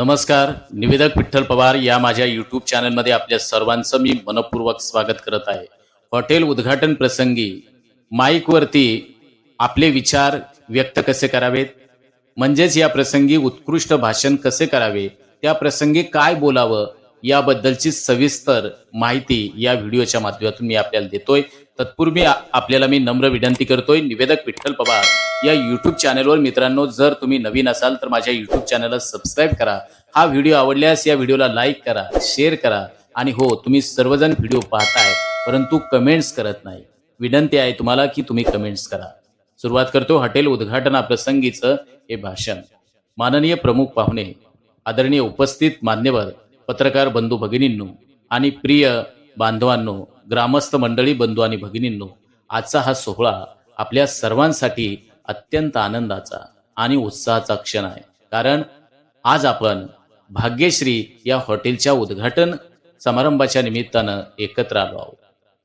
नमस्कार निवेदक विठ्ठल पवार या माझ्या यूट्यूब चॅनलमध्ये आपल्या सर्वांचं मी मनपूर्वक स्वागत करत आहे. हॉटेल उद्घाटन प्रसंगी माईकवरती आपले विचार व्यक्त कसे करावेत? म्हणजेच या प्रसंगी उत्कृष्ट भाषण कसे करावे? त्या प्रसंगी काय बोलावं? याबद्दलची सविस्तर माहिती या व्हिडिओच्या माध्यमातून मी आपल्याला देतोय. तत्पूर्वी आपल्याला मी नम्र विनंती करतोय निवेदक विठ्ठल पवार या युट्यूब चॅनलवर मित्रांनो जर तुम्ही नवीन असाल तर माझ्या युट्यूब चॅनलला सबस्क्राईब करा. हा व्हिडिओ आवडल्यास या व्हिडिओला लाईक करा शेअर करा आणि हो तुम्ही सर्वजण व्हिडिओ पाहताय परंतु कमेंट्स करत नाही. विनंती आहे तुम्हाला की तुम्ही कमेंट्स करा. सुरुवात करतो हॉटेल उद्घाटनाप्रसंगीचं हे भाषण. माननीय प्रमुख पाहुणे आदरणीय उपस्थित मान्यवर पत्रकार बंधू भगिनींनो आणि प्रिय बांधवांनो ग्रामस्थ मंडळी बंधू आणि भगिनींनो आजचा हा सोहळा आपल्या सर्वांसाठी अत्यंत आनंदाचा आणि उत्साहाचा क्षण आहे. कारण आज आपण भाग्यश्री या हॉटेलच्या उद्घाटन समारंभाच्या निमित्तानं एकत्र आलो आहोत.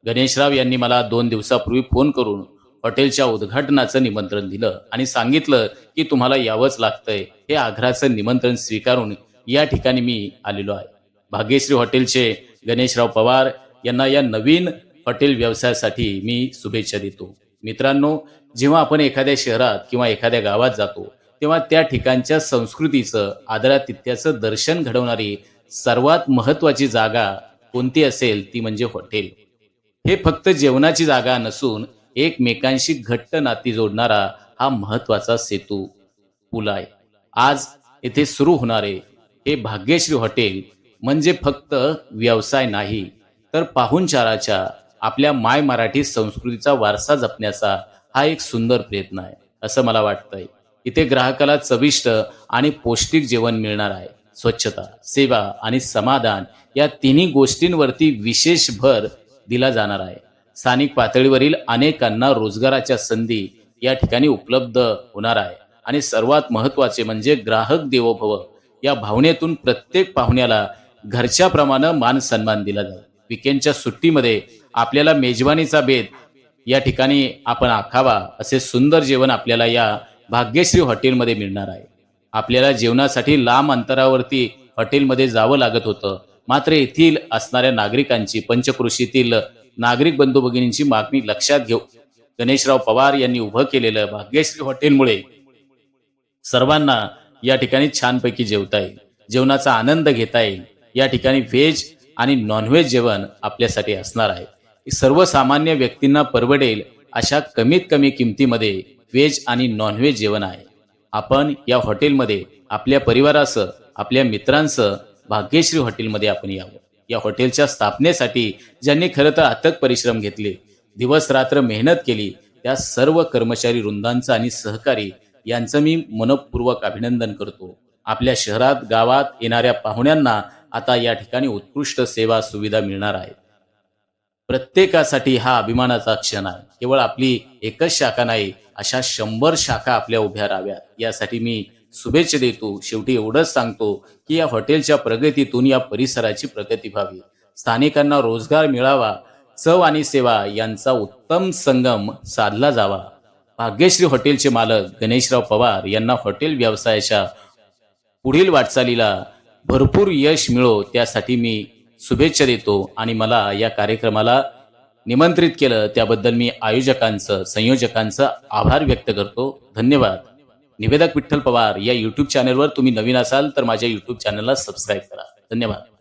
गणेशराव यांनी मला दोन दिवसापूर्वी फोन करून हॉटेलच्या उद्घाटनाचं निमंत्रण दिलं आणि सांगितलं की तुम्हाला यावंच लागतंय हे आग्राचं निमंत्रण स्वीकारून या ठिकाणी मी आलेलो आहे. भाग्यश्री हॉटेलचे गणेशराव पवार यांना या नवीन हॉटेल व्यवसायासाठी मी शुभेच्छा देतो. मित्रांनो जेव्हा आपण एखाद्या शहरात किंवा एखाद्या गावात जातो तेव्हा त्या ठिकाणच्या संस्कृतीचं आदरातिथ्याचं दर्शन घडवणारी सर्वात महत्वाची जागा कोणती असेल ती म्हणजे हॉटेल. हे फक्त जेवणाची जागा नसून एकमेकांशी घट्ट नाती जोडणारा हा महत्त्वाचा सेतू पूल आहे. आज येथे सुरू होणारे हे भाग्यश्री हॉटेल म्हणजे फक्त व्यवसाय नाही तर पाहुणचाराच्या आपल्या माय मराठी संस्कृतीचा वारसा जपण्याचा हा एक सुंदर प्रयत्न आहे असं मला वाटतंय. इथे ग्राहकाला चविष्ट आणि पौष्टिक जेवण मिळणार आहे. स्वच्छता सेवा आणि समाधान या तिन्ही गोष्टींवरती विशेष भर दिला जाणार आहे. स्थानिक पातळीवरील अनेकांना रोजगाराच्या संधी या ठिकाणी उपलब्ध होणार आहे. आणि सर्वात महत्त्वाचे म्हणजे ग्राहक देवोभव या भावनेतून प्रत्येक पाहुण्याला घरच्याप्रमाणे मान सन्मान दिला जाईल. विकेंडच्या सुट्टीमध्ये आपल्याला मेजवानीचा बेत या ठिकाणी आपण आखावा असे सुंदर जेवण आपल्याला या भाग्यश्री हॉटेलमध्ये मिळणार आहे. आपल्याला जेवणासाठी लांब अंतरावरती हॉटेलमध्ये जावं लागत होतं. मात्र येथील असणाऱ्या नागरिकांची पंचकृषीतील नागरिक बंधू भगिनींची मागणी लक्षात घेऊ. गणेशराव पवार यांनी उभं केलेलं भाग्यश्री हॉटेलमुळे सर्वांना या ठिकाणी छानपैकी जेवता येईल. जेवणाचा आनंद घेता येईल. या ठिकाणी व्हेज आणि नॉनव्हेज जेवण आपल्यासाठी असणार आहे. सर्वसामान्य व्यक्तींना परवडेल अशा कमीत कमी किमतीमध्ये व्हेज आणि नॉनव्हेज जेवण आहे. आपण या हॉटेलमध्ये आपल्या परिवारासह आपल्या मित्रांसह भाग्यश्री हॉटेलमध्ये आपण यावं. या हॉटेलच्या स्थापनेसाठी ज्यांनी खरं तर अथक परिश्रम घेतले दिवस रात्र मेहनत केली त्या सर्व कर्मचारी वृंदांचं आणि सहकारी यांचं मी मनपूर्वक अभिनंदन करतो. आपल्या शहरात गावात येणाऱ्या पाहुण्यांना आता या ठिकाणी उत्कृष्ट सेवा सुविधा मिळणार आहेत. प्रत्येकासाठी हा अभिमानाचा क्षण आहे. केवळ आपली एकच शाखा नाही अशा शंभर शाखा आपल्या उभ्या राहाव्यात. यासाठी मी शुभेच्छा देतो. शेवटी एवढंच सांगतो की या हॉटेलच्या प्रगतीतून या परिसराची प्रगती व्हावी. स्थानिकांना रोजगार मिळावा. चव आणि सेवा यांचा उत्तम संगम साधला जावा. भाग्यश्री हॉटेलचे मालक गणेशराव पवार यांना हॉटेल व्यवसायाच्या पुढील वाटचालीला भरपूर यश मिळो त्यासाठी मी शुभेच्छा देतो आणि मला या कार्यक्रमाला निमंत्रित केलं. त्याबद्दल मी आयोजकांचं संयोजकांचं आभार व्यक्त करतो. धन्यवाद. निवेदक विठ्ठल पवार या युट्यूब चॅनलवर तुम्ही नवीन असाल तर माझ्या युट्यूब चॅनलला सबस्क्राईब करा. धन्यवाद.